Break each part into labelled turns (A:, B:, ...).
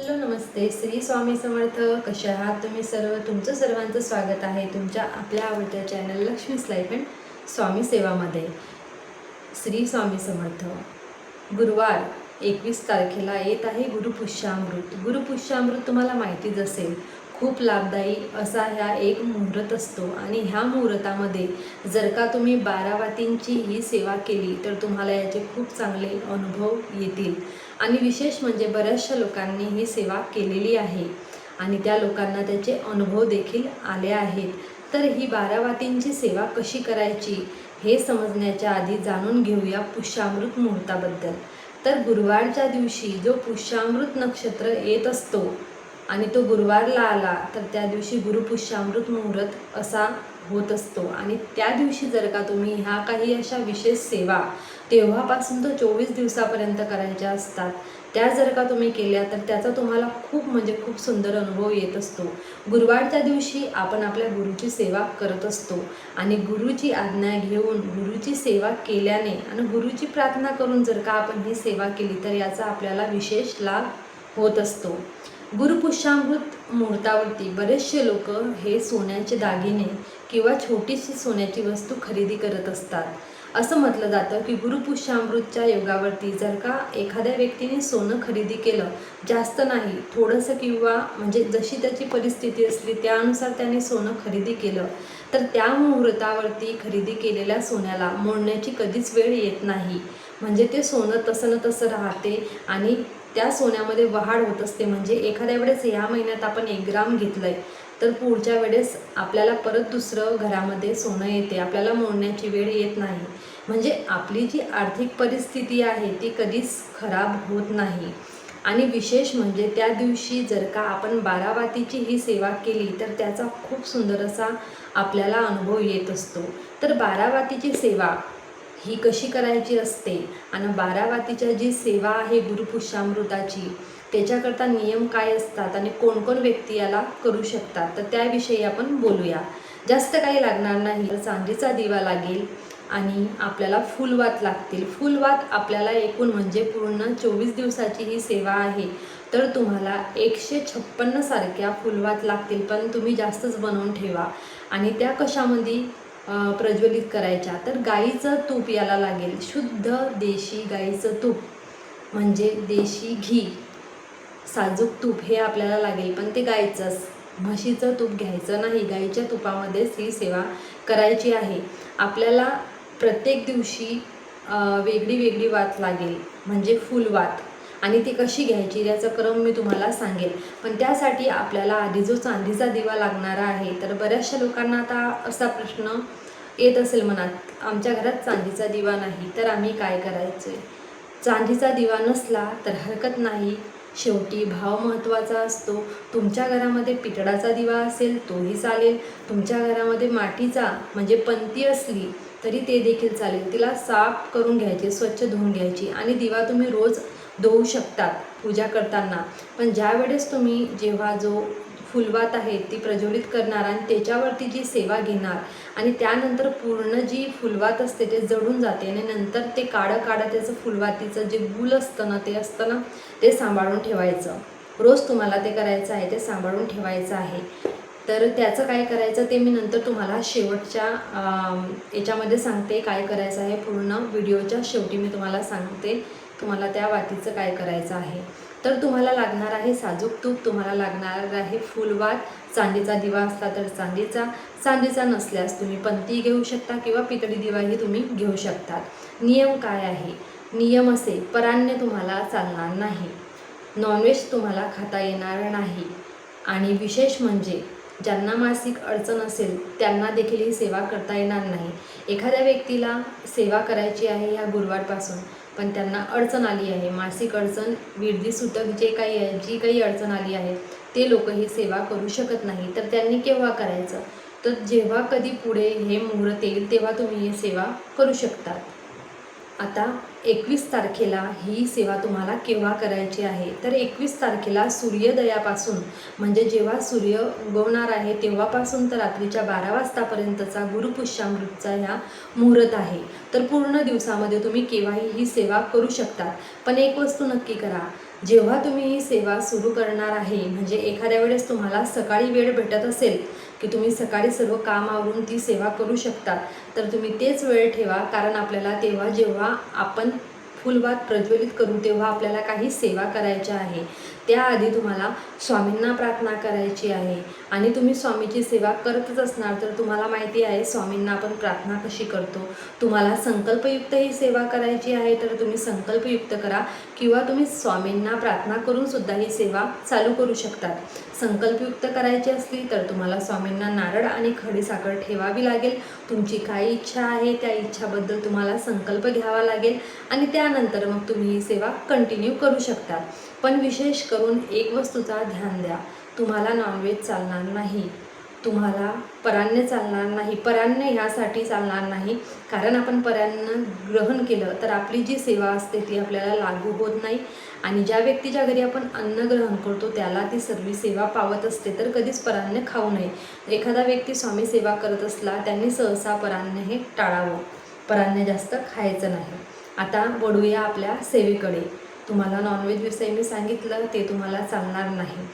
A: Hello नमस्ते. श्री स्वामी समर्थ कशा आहात तुम्ही सर्व? तुमचं सर्वांचं स्वागत आहे तुमच्या आपल्या आवडत्या channel Lakshmi Life and Swami सेवामध्ये. श्री स्वामी समर्थ गुरुवार एकवीस तारखेला येत आहे गुरुपुष्यामृत. गुरुपुष्यामृत तुम्हाला माहितीच असेल खूप लाभदायी असा ह्या एक मुहूर्त असतो. आणि ह्या मुहूर्तामध्ये जर का तुम्ही बारावातींची ही सेवा केली तर तुम्हाला याचे खूप चांगले अनुभव येतील. आणि विशेष म्हणजे बऱ्याचशा लोकांनी ही सेवा केलेली आहे. आणि त्या लोकांना त्याचे अनुभव देखील आले आहेत. तर ही बारावातींची सेवा कशी करायची हे समजण्याच्या आधी जाणून घेऊया पुष्यामृत मुहूर्ताबद्दल. तर गुरुवारच्या दिवशी जो पुष्यामृत नक्षत्र येत असतो आणि तो गुरुवारला आला तर त्या दिवशी गुरुपुष्यामृत मुहूर्त असा होत असतो. आणि त्या दिवशी जर का तुम्ही ह्या काही अशा विशेष सेवा तेव्हापासून तो चोवीस दिवसापर्यंत करायच्या असतात त्या जर का तुम्ही केल्या तर त्याचा तुम्हाला खूप म्हणजे खूप सुंदर अनुभव येत असतो. गुरुवारच्या दिवशी आपण आपल्या गुरुची सेवा करत असतो आणि गुरुची आज्ञा घेऊन गुरुची सेवा केल्याने आणि गुरुची प्रार्थना करून जर का आपण ही सेवा केली तर याचा आपल्याला विशेष लाभ होत असतो. गुरुपुष्यामृत मुहूर्तावरती बरेचसे लोक हे सोन्याचे दागिने किंवा छोटीशी सोन्याची वस्तू खरेदी करत असतात. असं म्हटलं जातं की गुरुपुष्यामृतच्या योगावरती जर का एखाद्या व्यक्तीने सोनं खरेदी केलं जास्त नाही थोडंसं किंवा म्हणजे जशी त्याची परिस्थिती असली त्यानुसार त्याने सोनं खरेदी केलं तर त्या मुहूर्तावरती खरेदी केलेल्या सोन्याला मोडण्याची कधीच वेळ येत नाही. म्हणजे ते सोनं तसं न तसं राहते आणि त्या सोन्यामध्ये वाढ होत असते. म्हणजे एखाद्या वेळेस ह्या महिन्यात आपण एक ग्राम घेतलं आहे तर पुढच्या वेळेस आपल्याला परत दुसरं घरामध्ये सोनं येते. आपल्याला मोडण्याची वेळ येत नाही. म्हणजे आपली जी आर्थिक परिस्थिती आहे ती कधीच खराब होत नाही. आणि विशेष म्हणजे त्या दिवशी जर का आपण बारावातीची ही सेवा केली तर त्याचा खूप सुंदर असा आपल्याला अनुभव येत असतो. तर बारावातीची सेवा ही कशी करायची असते? आणि बारावातीच्या जी सेवा आहे गुरुपुष्यामृताची त्याच्याकरता नियम काय असतात आणि कोण कोण व्यक्ती याला करू शकतात? तर त्याविषयी आपण बोलूया. जास्त काही लागणार नाही. तर चांदीचा दिवा लागेल आणि आपल्याला फुलवात लागतील. फुलवात आपल्याला एकूण म्हणजे पूर्ण चोवीस दिवसाची ही सेवा आहे. तर तुम्हाला एकशे छप्पन्न सारख्या फुलवात लागतील पण तुम्ही जास्तच बनवून ठेवा. आणि त्या कशामध्ये प्रज्वलित करायच्या. तर गाईचं तूप याला लागेल. शुद्ध देशी गाईचं तूप. म्हणजे देशी घी. साजूक तूप हे आपल्याला लागेल. पण ते गाईचंच. म्हशीचं तूप घ्यायचं नाही. गाईच्या तुपामध्येच ही सेवा करायची आहे. आपल्याला प्रत्येक दिवशी वेगळी वेगळी वात लागेल. म्हणजे फुलवात. आणि ती कशी घ्यायची याचा क्रम मी तुम्हाला सांगेल पण त्यासाठी आपल्याला आधी जो चांदीचा दिवा लागणारा आहे तर बऱ्याचशा लोकांना आता असा प्रश्न येत असेल मनात आमच्या घरात चांदीचा दिवा नाही तर आम्ही काय करायचं? चांदीचा दिवा नसला तर हरकत नाही. शेवटी भाव महत्त्वाचा असतो. तुमच्या घरामध्ये पितळाचा दिवा असेल तोही चालेल. तुमच्या घरामध्ये मातीचा म्हणजे पंती असली तरी ते देखील चालेल. तिला साफ करून घ्यायची स्वच्छ धुवून घ्यायची. आणि दिवा तुम्ही रोज धुवू शकतात पूजा करताना. पण ज्या वेळेस तुम्ही जेव्हा जो फुलवात आहे ती प्रज्वलित करणार आणि त्याच्यावरती जी सेवा घेणार आणि त्यानंतर पूर्ण जी फुलवात असते ते जळून जाते आणि नंतर ते काढं काढं त्याचं फुलवातीचं जे गुल असतं ना ते असतं ना ते सांभाळून ठेवायचं. रोज तुम्हाला ते करायचं आहे ते सांभाळून ठेवायचं आहे. तर त्याचं काय करायचं ते मी नंतर तुम्हाला शेवटच्या याच्यामध्ये सांगते काय करायचं आहे. पूर्ण व्हिडिओच्या शेवटी मी तुम्हाला सांगते. तुम्हाला त्या वाटीचं काय करायचं आहे? तर तुम्हाला लागणार आहे साजूक तूप तुम्हाला लागणार आहे फुलवात चांदीचा दिवा असला तर चांदीचा. चांदीचा नसल्यास तुम्ही पंती घेऊ शकता किंवा पितळी दिवाही तुम्ही घेऊ शकतात नियम काय आहे? नियम असे परान्य तुम्हाला चालणार नाही. नॉनव्हेज तुम्हाला खाता येणार नाही. आणि विशेष म्हणजे ज्यांना मासिक अडचण असेल त्यांना देखील ही सेवा करता येणार नाही. एखाद्या व्यक्तीला सेवा करायची आहे ह्या गुरुवारपासून पण त्यांना अडचण आली आहे. मासिक अडचण विरधी सुतक जे काही आहे जी काही अडचण आली आहे ते लोक ही सेवा करू शकत नाही. तर त्यांनी केव्हा करायचं? तर जेव्हा कधी पुढे हे मुहूर्त येईल तेव्हा तुम्ही ही सेवा करू शकतात. आता एकवीस तारखेला ही सेवा तुम्हाला केव्हा करायची आहे? तर एकवीस तारखेला सूर्योदयापासून म्हणजे जेव्हा सूर्य उगवणार आहे तेव्हापासून तर रात्रीच्या बारा वाजतापर्यंतचा गुरुपुष्यामृतचा ह्या मुहूर्त आहे. तर पूर्ण दिवसामध्ये तुम्ही केव्हाही ही सेवा करू शकता. पण एक वस्तू नक्की करा. जेव्हा तुम्ही ही सेवा सुरू करणार आहे म्हणजे एखाद्या वेळेस तुम्हाला सकाळी वेळ भेटत असेल की तुम्ही सकाळी सर्व काम आवरून ती सेवा करू शकता. तर तुम्ही तेच वेळ ठेवा कारण आपल्याला तेव्हा जेव्हा आपण फुलवात प्रज्वलित करू तेव्हा आपल्याला काही सेवा करायच्या आहे. त्याआधी तुम्हाला स्वामींना प्रार्थना करायची आहे आणि तुम्ही स्वामीची सेवा करतच असणार तर तुम्हाला माहिती आहे स्वामींना आपण प्रार्थना कशी करतो. तुम्हाला संकल्पयुक्त ही सेवा करायची आहे तर तुम्ही संकल्पयुक्त करा किंवा तुम्ही स्वामींना प्रार्थना करून सुद्धा ही सेवा चालू करू शकतात. संकल्पयुक्त करायची असली तर तुम्हाला स्वामींना नारळ आणि खडीसाखर ठेवावी लागेल. तुमची काय इच्छा आहे त्या इच्छाबद्दल तुम्हाला संकल्प घ्यावा लागेल आणि त्यानंतर मग तुम्ही ही सेवा कंटिन्यू करू शकता. पण विशेष करून एक वस्तूचा ध्यान द्या. तुम्हाला नॉनव्हेज चालणार नाही. तुम्हाला परान्य चालणार नाही. परान्य ह्यासाठी चालणार नाही. कारण आपण परान्न ग्रहण केलं तर आपली जी सेवा असते ती आपल्याला लागू होत नाही. आणि ज्या व्यक्तीच्या घरी आपण अन्न ग्रहण करतो त्याला ती सर्व सेवा पावत असते तर कधीच परान्न खाऊ नये. एखादा व्यक्ती स्वामी सेवा करत असला त्यांनी सहसा परान्न हे टाळावं. परान्न जास्त खायचं नाही. आता वळूया आपल्या सेवेकडे. तुम्हाला नॉनव्हेजविषयी मी सांगितलं ते तुम्हाला चालणार नाही.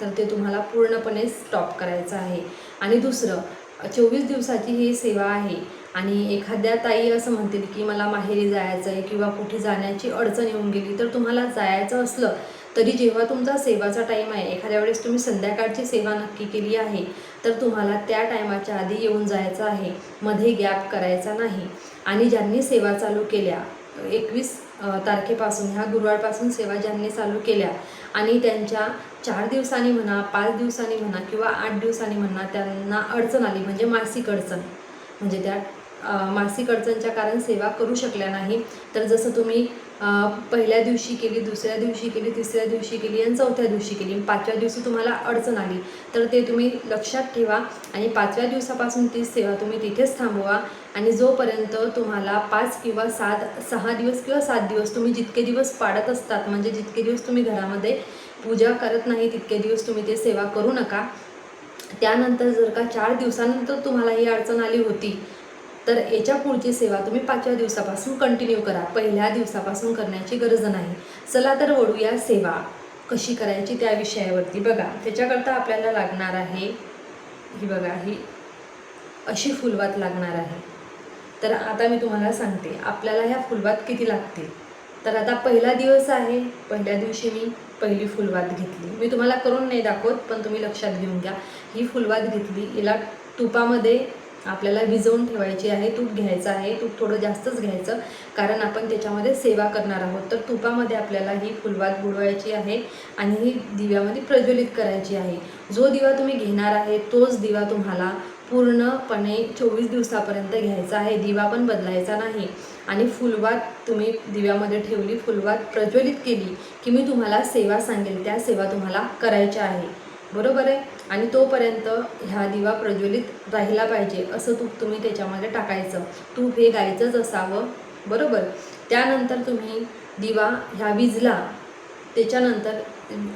A: तर ते तुम्हाला पूर्णपणे स्टॉप करायचं आहे. आणि दुसरं चोवीस दिवसाची ही सेवा आहे. आणि एखाद्या ताई असं म्हणतील की मला माहेरी जायचं आहे किंवा कुठे जाण्याची अडचण येऊन गेली तर तुम्हाला जायचं असलं तरी जेव्हा तुमचा सेवाचा टाईम आहे एखाद्या वेळेस तुम्ही संध्याकाळची सेवा नक्की केली आहे तर तुम्हाला त्या टायमाच्या आधी येऊन जायचं आहे. मध्ये गॅप करायचा नाही. आणि ज्यांनी सेवा चालू केल्या एकवीस तारखेपासून ह्या गुरुवारपासून सेवा ज्यांनी चालू केल्या आणि त्यांच्या चार दिवसांनी म्हणा पाच दिवसांनी म्हणा किंवा आठ दिवसांनी म्हणा त्यांना अडचण आली. म्हणजे मासिक अडचण. म्हणजे त्या मासिक अडचणच्या कारण सेवा करू शकल्या नाही. तर जसं तुम्ही पहिल्या दिवशी केली दुसऱ्या दिवशी केली तिसऱ्या दिवशी केली आणि चौथ्या दिवशी केली पाचव्या दिवशी तुम्हाला अडचण आली तर ते तुम्ही लक्षात ठेवा आणि पाचव्या दिवसापासून ती सेवा तुम्ही तिथेच थांबवा. आणि जोपर्यंत तुम्हाला पाच किंवा सात सहा दिवस किंवा सात दिवस तुम्ही जितके दिवस पाडत असतात म्हणजे जितके दिवस तुम्ही घरामध्ये पूजा करत नाही तितके दिवस तुम्ही ते सेवा करू नका. त्यानंतर जर का चार दिवसानंतर तुम्हाला ही अडचण आली होती तर याच्या पुढची सेवा तुम्ही पाचव्या दिवसापासून कंटिन्यू करा. पहिल्या दिवसापासून करण्याची गरज नाही. चला तर वळूया सेवा कशी करायची त्या विषयावरती. बघा त्याच्याकरता आपल्याला लागणार आहे ही बघा ही अशी फुलवात लागणार आहे. तर आता मी तुम्हाला सांगते आपल्याला ह्या फुलवात किती लागतील? तर आता पहिला दिवस आहे पहिल्या दिवशी मी पहिली फुलवात घेतली. मी तुम्हाला करून नाही दाखवत पण तुम्ही लक्षात घेऊन घ्या. ही फुलवात घेतली हिला तुपामध्ये आपल्याला भिजवून ठेवायची आहे तूप घ्यायचं आहे तूप थोडं जास्तच घ्यायचं. कारण आपण त्याच्यामध्ये सेवा करणार आहोत. तर तुपामध्ये आपल्याला ही फुलवात बुडवायची आहे आणि ही दिव्यामध्ये प्रज्वलित करायची आहे. जो दिवा तुम्ही घेणार आहे तोच दिवा तुम्हाला पूर्णपणे चोवीस दिवसापर्यंत घ्यायचा आहे. दिवा पण बदलायचा नाही. आणि फुलवात तुम्ही दिव्यामध्ये ठेवली फुलवात प्रज्वलित केली की मी तुम्हाला सेवा सांगेल. त्या सेवा तुम्हाला करायच्या आहे. बरोबर आहे? आणि तोपर्यंत ह्या दिवा प्रज्वलित राहिला पाहिजे असं तूप तुम्ही त्याच्यामध्ये टाकायचं. तूप हे गायचंच असावं बरोबर? त्यानंतर तुम्ही दिवा ह्या विजला. त्याच्यानंतर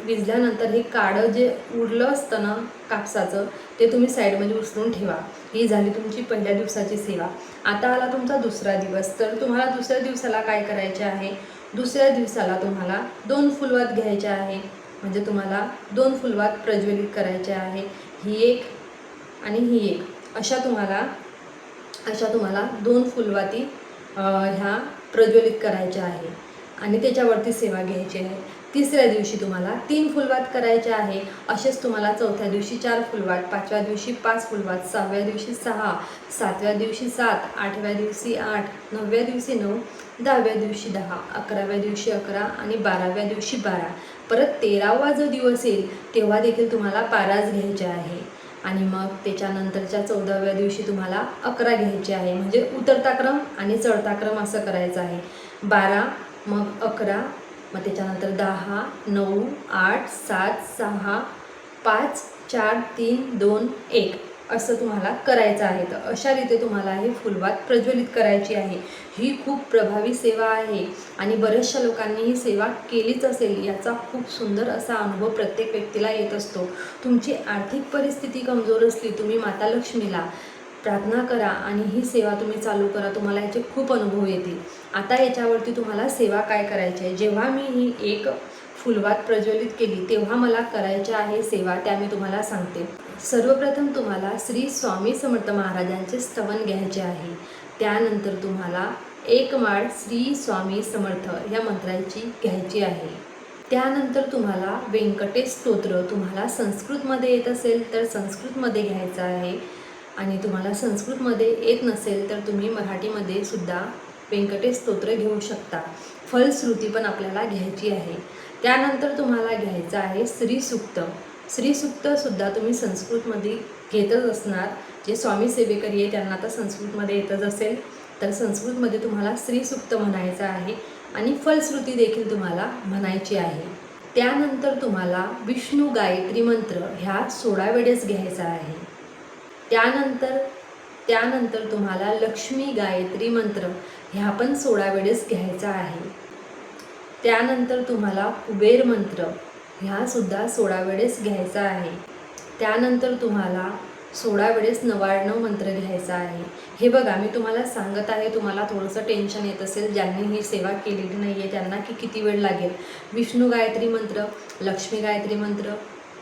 A: विजल्यानंतर हे काढं जे उरलं असतं ना कापसाचं ते तुम्ही साईडमध्ये उचलून ठेवा. ही झाली तुमची पहिल्या दिवसाची सेवा. आता आला तुमचा दुसरा दिवस. तर तुम्हाला दुसऱ्या दिवसाला काय करायचे आहे? दुसऱ्या दिवसाला तुम्हाला दोन फुलवात घ्यायचे आहे. म्हणजे तुम्हाला दोन फुलवात प्रज्वलित करायच्या आहे. ही एक आणि ही एक. अशा तुम्हाला अशा तुम्हाला दोन फुलवाती ह्या प्रज्वलित करायच्या आहे. आणि त्याच्यावरती सेवा घ्यायची आहे. तिसऱ्या दिवशी तुम्हाला तीन फुलवात करायचे आहे. असेच तुम्हाला चौथ्या दिवशी चार फुलवात पाचव्या दिवशी पाच फुलवात सहाव्या दिवशी सहा सातव्या दिवशी सात आठव्या दिवशी आठ नवव्या दिवशी नऊ दहाव्या दिवशी दहा अकराव्या दिवशी अकरा आणि बाराव्या दिवशी बारा. परत तेरावा जो दिवस येईल तेव्हा देखील तुम्हाला बाराच घ्यायचे आहे. आणि मग त्याच्यानंतरच्या चौदाव्या दिवशी तुम्हाला अकरा घ्यायचे आहे. म्हणजे उतरता क्रम आणि चढता क्रम असं करायचं आहे. बारा मग अकरा मग त्याच्यानंतर दहा नऊ आठ सात सहा पाच चार तीन दोन एक. असं तुम्हाला करायचं आहे. तर अशा रीते तुम्हाला हे फुलवात प्रज्वलित करायची आहे. ही खूप प्रभावी सेवा आहे आणि बऱ्याचशा लोकांनी ही सेवा केलीच असेल याचा खूप सुंदर असा अनुभव प्रत्येक व्यक्तीला येत असतो. तुमची आर्थिक परिस्थिती कमजोर असली तुम्ही माता लक्ष्मीला प्रार्थना करा आणि ही सेवा तुम्ही चालू करा तुम्हाला याचे खूप अनुभव येतील. आता याच्यावरती तुम्हाला सेवा काय करायची आहे? जेव्हा मी ही एक फुलवात प्रज्वलित केली तेव्हा मला करायची आहे सेवा त्या मी तुम्हाला सांगते. सर्वप्रथम तुम्हाला श्री स्वामी समर्थ महाराजांचे स्तवन घ्यायचे आहे. त्यानंतर तुम्हाला एक माळ श्री स्वामी समर्थ या मंत्राची घ्यायची आहे. त्यानंतर तुम्हाला व्यंकटेश स्तोत्र तुम्हाला संस्कृतमध्ये येत असेल तर संस्कृतमध्ये घ्यायचं आहे. आणि तुम्हाला संस्कृतमध्ये येत नसेल तर तुम्ही मराठीमध्ये सुद्धा व्यंकटेश स्तोत्र घेऊ शकता. फलश्रुती पण आपल्याला घ्यायची आहे. त्यानंतर तुम्हाला घ्यायचं आहे श्रीसुक्त श्रीसूक्तसुद्धा तुम्ही संस्कृतमध्ये घेतच असणार. जे स्वामी सेवेकरी आहे त्यांना तर संस्कृतमध्ये येतच असेल. तर संस्कृतमध्ये तुम्हाला श्रीसूक्त म्हणायचं आहे आणि फलश्रुती देखील तुम्हाला म्हणायची आहे. त्यानंतर तुम्हाला विष्णू गायत्री मंत्र ह्या सोळा वेळेस घ्यायचा आहे. त्यानंतर त्यानंतर तुम्हाला लक्ष्मी गायत्री मंत्र ह्या पण सोळा वेळेस घ्यायचा आहे. त्यानंतर तुम्हाला कुबेर मंत्र ह्यासुद्धा सोळा वेळेस घ्यायचा आहे. त्यानंतर तुम्हाला सोळा वेळेस नवारणव मंत्र घ्यायचा आहे. हे बघा मी तुम्हाला सांगत आहे तुम्हाला थोडंसं टेन्शन येत असेल ज्यांनी ही सेवा केलेली नाही आहे त्यांना की किती वेळ लागेल. विष्णू गायत्री मंत्र लक्ष्मी गायत्री मंत्र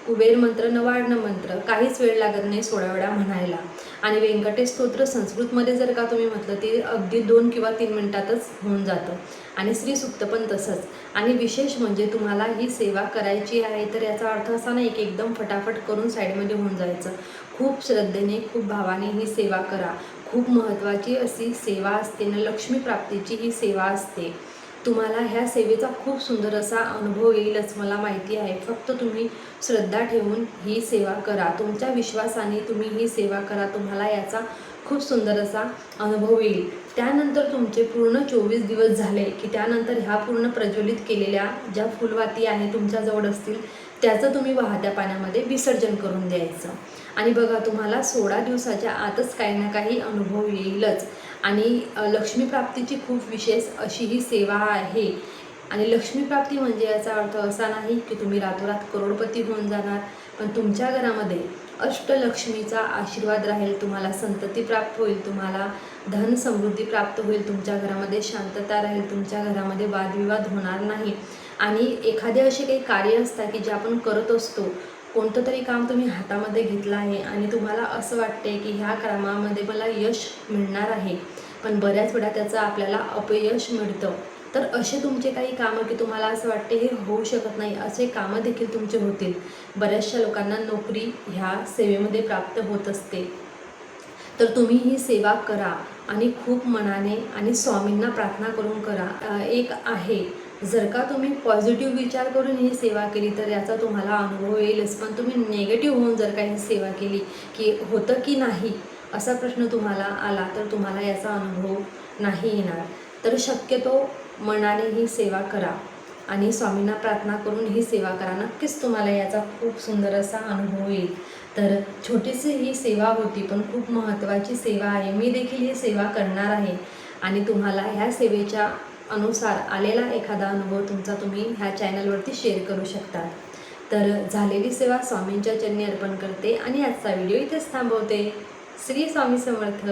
A: कुबेर मंत्र नवार्ण मंत्र काहीच वेळ लागत नाही सोळा वेळा म्हणायला. आणि व्यंकटेश स्तोत्र संस्कृतमध्ये जर का तुम्ही म्हटलं ते अगदी दोन किंवा तीन मिनटातच होऊन जातं. आणि श्रीसुक्त पण तसंच. आणि विशेष म्हणजे तुम्हाला ही सेवा करायची आहे तर याचा अर्थ असा नाही की एकदम फटाफट करून साईडमध्ये होऊन जायचं. खूप श्रद्धेने खूप भावाने ही सेवा करा. खूप महत्त्वाची अशी सेवा असते ना लक्ष्मी प्राप्तीची ही सेवा असते. तुम्हाला ह्या सेवेचा खूप सुंदर असा अनुभव येईलच मला माहिती आहे. फक्त तुम्ही श्रद्धा ठेवून ही सेवा करा. तुमच्या विश्वासाने तुम्ही ही सेवा करा तुम्हाला याचा खूप सुंदर असा अनुभव येईल. त्यानंतर तुमचे पूर्ण चोवीस दिवस झाले की त्यानंतर ह्या पूर्ण प्रज्वलित केलेल्या ज्या फुलवाती आहे तुमच्याजवळ असतील त्याचं तुम्ही वाहत्या पाण्यामध्ये विसर्जन करून द्यायचं. आणि बघा तुम्हाला सोळा दिवसाच्या आतच काही ना काही अनुभव येईलच. आणि लक्ष्मीप्राप्तीची खूप विशेष अशी ही सेवा आहे. आणि लक्ष्मीप्राप्ती म्हणजे याचा अर्थ असा नाही की तुम्ही रातोरात करोडपती होऊन जाणार पण तुमच्या घरामध्ये अष्टलक्ष्मीचा आशीर्वाद राहील तुम्हाला संतती प्राप्त होईल तुम्हाला धन समृद्धी प्राप्त होईल तुमच्या घरामध्ये शांतता राहील तुमच्या घरामध्ये वादविवाद होणार नाही. आणि एखादे असे काही कार्य असतात की जे आपण करत असतो कोणतं तरी काम तुम्ही हातामध्ये घेतलं आहे आणि तुम्हाला असं वाटते की ह्या कामामध्ये मला यश मिळणार आहे. पण बऱ्याच वेळा त्याचं आपल्याला अपयश मिळतं. तर असे तुमचे काही कामं की तुम्हाला असं वाटते हे होऊ शकत नाही असे कामं देखील तुमचे होतील. बऱ्याचशा लोकांना नोकरी ह्या सेवेमध्ये प्राप्त होत असते. तर तुम्ही ही सेवा करा आणि खूप मनाने आणि स्वामींना प्रार्थना करून करा. एक आहे जर का तुम्ही पॉझिटिव्ह विचार करून ही सेवा केली तर याचा तुम्हाला अनुभव येईलच. पण तुम्ही नेगेटिव्ह होऊन जर का ही सेवा केली की होतं की नाही असा प्रश्न तुम्हाला आला तर तुम्हाला याचा अनुभव नाही येणार. तर शक्यतो मनाने ही सेवा करा आणि स्वामींना प्रार्थना करून ही सेवा करा. नक्कीच तुम्हाला याचा खूप सुंदर असा अनुभव येईल. तर छोटीशी ही सेवा होती पण खूप महत्त्वाची सेवा आहे. मी देखील ही सेवा करणार आहे आणि तुम्हाला ह्या सेवेच्या अनुसार आलेला एखादा अनुभव तुमचा तुम्ही ह्या चॅनलवरती शेअर करू शकता तर झालेली सेवा स्वामींच्या चरणी अर्पण करते आणि आजचा व्हिडिओ इथेच थांबवते. श्री स्वामी समर्थ.